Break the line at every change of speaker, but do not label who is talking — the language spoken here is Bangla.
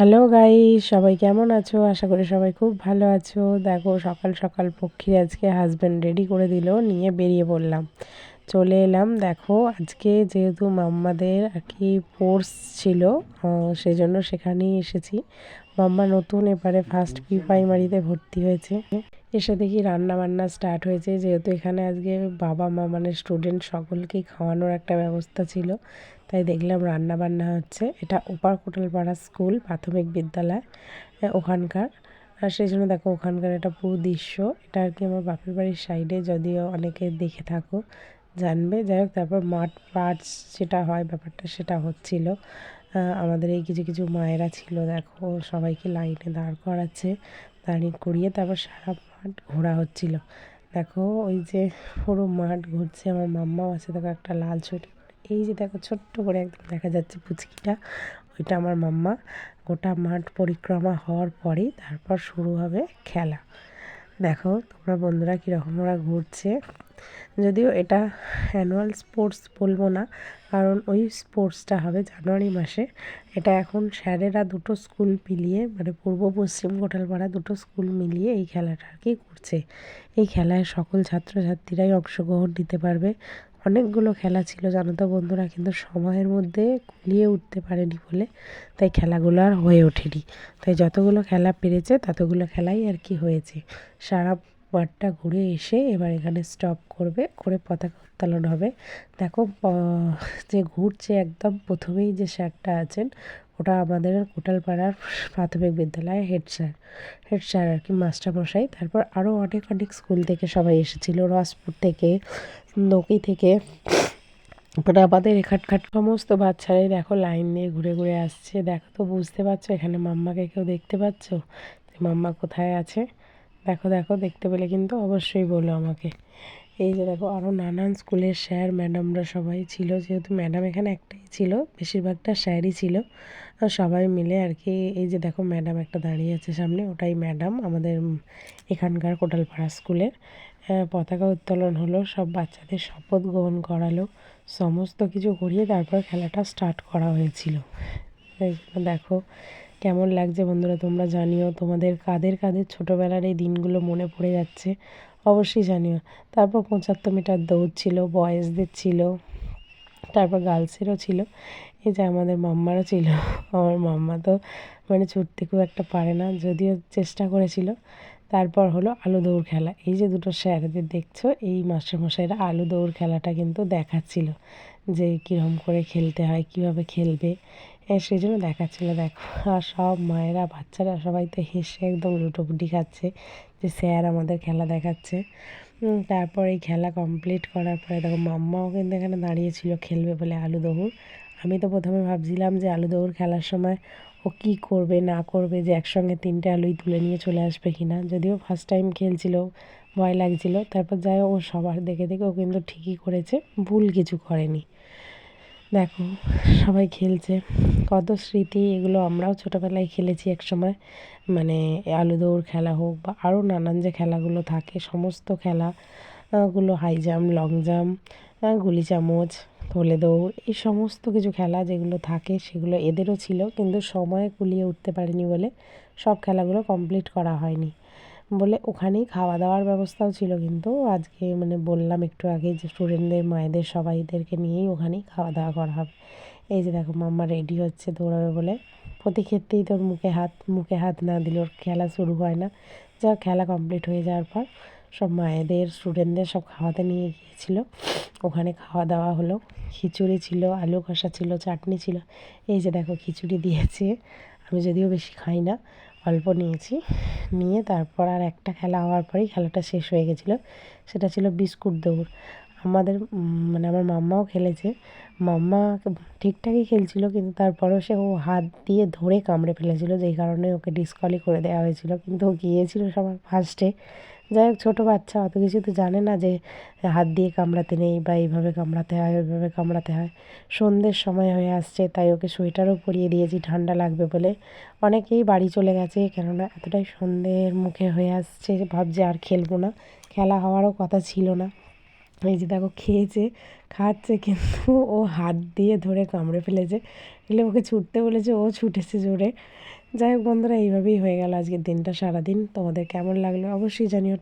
হ্যালো গাই সবাই কেমন আছো? আশা করি সবাই খুব ভালো আছো। দেখো, সকাল সকাল পক্ষী আজকে হাজব্যান্ড রেডি করে দিল, নিয়ে বেরিয়ে পড়লাম। চলে এলাম। দেখো, আজকে যেহেতু মাম্মাদের আর কি কোর্স ছিল সেজন্য সেখানেই এসেছি। মাম্মা নতুন এবারে ফার্স্ট প্রি প্রাইমারিতে ভর্তি হয়েছে। এসে দেখি রান্না বান্না স্টার্ট হয়েছে, যেহেতু এখানে আজকে বাবা মা মানে স্টুডেন্ট সকলকেই খাওয়ানোর একটা ব্যবস্থা ছিল, তাই দেখলাম রান্না বান্না হচ্ছে। এটা ওপার কোটালপাড়া স্কুল প্রাথমিক বিদ্যালয় ওখানকার। আর সেই জন্য দেখো ওখানকার একটা পুরো দৃশ্য, এটা আর কি আমার বাপের বাড়ির সাইডে যদিও অনেকে দেখে থাকো, জানবে। যাই হোক, তারপর মাঠ পাট যেটা হয়, ব্যাপারটা সেটা হচ্ছিল। আমাদের এই কিছু কিছু মায়েরা ছিল, দেখো, সবাইকে লাইনে দাঁড় করাচ্ছে, দাঁড়িয়ে করিয়ে তারপর সারা মাঠ ঘোরা হচ্ছিল। দেখো, ওই যে পুরো মাঠ ঘুরছে, আমার মাম্মাও আছে, দেখো, একটা লাল সোয়েটার এই যে দেখো, ছোট্ট করে একদম দেখা যাচ্ছে পুচকিটা, ওইটা আমার মাম্মা। গোটা মাঠ পরিক্রমা হওয়ার পরেই তারপর শুরু হবে খেলা। দেখো, তোমরা বন্ধুরা কীরকম ওরা ঘুরছে। যদিও এটা অ্যানুয়াল স্পোর্টস বলব না, কারণ ওই স্পোর্টসটা হবে জানুয়ারি মাসে। এটা এখন স্যারেরা দুটো স্কুল মিলিয়ে মানে পূর্ব পশ্চিম গোটালপাড়া দুটো স্কুল মিলিয়ে এই খেলাটা আর কি করছে। এই খেলায় সকল ছাত্রছাত্রীরাই অংশগ্রহণ নিতে পারবে। অনেকগুলো খেলা ছিল, জানো তো বন্ধুরা, কিন্তু সময়ের মধ্যে কুলিয়ে উঠতে পারেনি বলে তাই খেলাগুলো আর হয়ে ওঠেনি। তাই যতগুলো খেলা পেরেছে, ততগুলো খেলাই আর কি হয়েছে। সারা মাঠটা ঘুরে এসে এবার এখানে স্টপ করবে, করে পতাকা উত্তোলন হবে। দেখো যে ঘুরছে একদম প্রথমেই যে স্যারটা আছেন, ওটা আমাদের কোটালপাড়ার প্রাথমিক বিদ্যালয়ে হেড স্যার হেড স্যার আর কি, মাস্টারমশাই। তারপর আরও অনেক অনেক স্কুল থেকে সবাই এসেছিল, রসপুর থেকে, নকি থেকে। ওটা আমাদের এখানকার সমস্ত বাচ্চারাই দেখো লাইন দিয়ে ঘুরে ঘুরে আসছে। দেখো তো বুঝতে পারছ, এখানে মাম্মাকে কেউ দেখতে পাচ্ছ? মাম্মা কোথায় আছে? দেখো দেখো, দেখতে পেলে কিন্তু অবশ্যই বলো আমাকে। এই যে দেখো আরও নানান স্কুলের স্যার, ম্যাডামরা সবাই ছিল। যেহেতু ম্যাডাম এখানে একটাই ছিল, বেশিরভাগটা স্যারই ছিল। সবাই মিলে আর কি, এই যে দেখো, ম্যাডাম একটা দাঁড়িয়ে আছে সামনে, ওটাই ম্যাডাম আমাদের এখানকার কোটালপাড়া স্কুলের। পতাকা উত্তোলন হলো, সব বাচ্চাদের শপথ গ্রহণ করালো, সমস্ত কিছু করিয়ে তারপর খেলাটা স্টার্ট করা হয়েছিল। দেখো কেমন লাগছে বন্ধুরা তোমরা জানিও। তোমাদের কাদের কাদের ছোটোবেলার এই দিনগুলো মনে পড়ে যাচ্ছে, অবশ্যই জানিও। তারপর পঁচাত্তর মিটার দৌড় ছিল, বয়েজদের ছিল, তারপর গার্লসেরও ছিল। এই যে আমাদের মাম্মারও ছিল। আমার মাম্মা তো মানে ছুটতে খুব একটা পারে না, যদিও চেষ্টা করেছিল। তারপর হলো আলু দৌড় খেলা। এই যে দুটো স্যারদের দেখছ, এই মাস্টারমশাইরা আলু দৌড় খেলাটা কিন্তু দেখাচ্ছিল যে কীরকম করে খেলতে হয়, কীভাবে খেলবে। সেই জন্য দেখাচ্ছিলো, দেখো, আর সব মায়েরা, বাচ্চারা সবাই তো হেসে একদম লুটোপুটি খাচ্ছে যে স্যার আমাদের খেলা দেখাচ্ছে। তারপর এই খেলা কমপ্লিট করার পরে দেখো, মাম্মাও কিন্তু এখানে দাঁড়িয়েছিল খেলবে বলে আলু দৌড়। আমি তো প্রথমে ভাবছিলাম যে আলু দৌড় খেলার সময় ও কী করবে, না করবে, যে একসঙ্গে তিনটে আলুই তুলে নিয়ে চলে আসবে কি না যদিও ফার্স্ট টাইম খেলছিল, ভয় লাগছিল। তারপর যাই ও সবার দেখে দেখে ও কিন্তু ঠিকই করেছে, ভুল কিছু করেনি। দেখো, সবাই খেলছে। কত স্মৃতি এগুলো আমরাও ছোটোবেলায় খেলেছি এক সময় মানে আলু দৌড় খেলা হোক বা আরও নানান যে খেলাগুলো থাকে, সমস্ত খেলাগুলো হাই জাম্প লং জাম্প গুলি চামচ, থলে দৌড়, এই সমস্ত কিছু খেলা যেগুলো থাকে সেগুলো এদেরও ছিল। কিন্তু সময়ে কুলিয়ে উঠতে পারেনি বলে সব খেলাগুলো কমপ্লিট করা হয়নি। বলে ওখানেই খাওয়া দাওয়ার ব্যবস্থাও ছিল কিন্তু আজকে মানে বললাম একটু আগে যে স্টুডেন্টদের মায়েদের, সবাইদেরকে নিয়েই ওখানেই খাওয়া দাওয়া করা হবে। এই যে দেখো মাম্মা রেডি হচ্ছে দৌড়াবে বলে। প্রতি ক্ষেত্রেই তোর মুখে হাত মুখে হাত না দিলে ওর খেলা শুরু হয় না। যা খেলা কমপ্লিট হয়ে যাওয়ার পর সব মায়েদের স্টুডেন্টদের সব খাওয়াতে নিয়ে গিয়েছিল। ওখানে খাওয়া দাওয়া হলো। খিচুড়ি ছিল, আলু কষা ছিল, চাটনি ছিল। এই যে দেখো খিচুড়ি দিয়েছে। আমি যদিও বেশি খাই না, অল্প নিয়েছি। নিয়ে তারপর আর একটা খেলা হওয়ার পরেই খেলাটা শেষ হয়ে গেছিল। সেটা ছিল বিস্কুট দৌড়। আমাদের মানে আমার মাম্মাও খেলেছে। মাম্মা ঠিকঠাকই খেলছিল, কিন্তু তারপরেও সে ও হাত দিয়ে ধরে কামড়ে ফেলেছিল, যেই কারণে ওকে ডিসকলি করে দেওয়া হয়েছিল। কিন্তু ও গিয়েছিল সবার ফার্স্টে যাই হোক, ছোটো বাচ্চা অত কিছু তো জানে না যে হাত দিয়ে কামড়াতে নেই বা এইভাবে কামড়াতে হয়, ওইভাবে কামড়াতে হয়। সন্ধ্যের সময় হয়ে আসছে, তাই ওকে সোয়েটারও পরিয়ে দিয়েছি, ঠান্ডা লাগবে বলে। অনেকেই বাড়ি চলে গেছে, কেননা এতটাই সন্ধ্যের মুখে হয়ে আসছে, ভাবছে আর খেলব না। খেলা হওয়ারও কথা ছিল না। এই যে দেখো, খেয়েছে, খাচ্ছে, কিন্তু ও হাত দিয়ে ধরে কামড়ে ফেলেছে। এগুলো ওকে ছুটতে বলেছে, ও ছুটেছে জোরে। যাই হোক বন্ধুরা এইভাবেই হয়ে গেল আজকের দিনটা সারাদিন। তোমাদের কেমন লাগল অবশ্যই জানিও।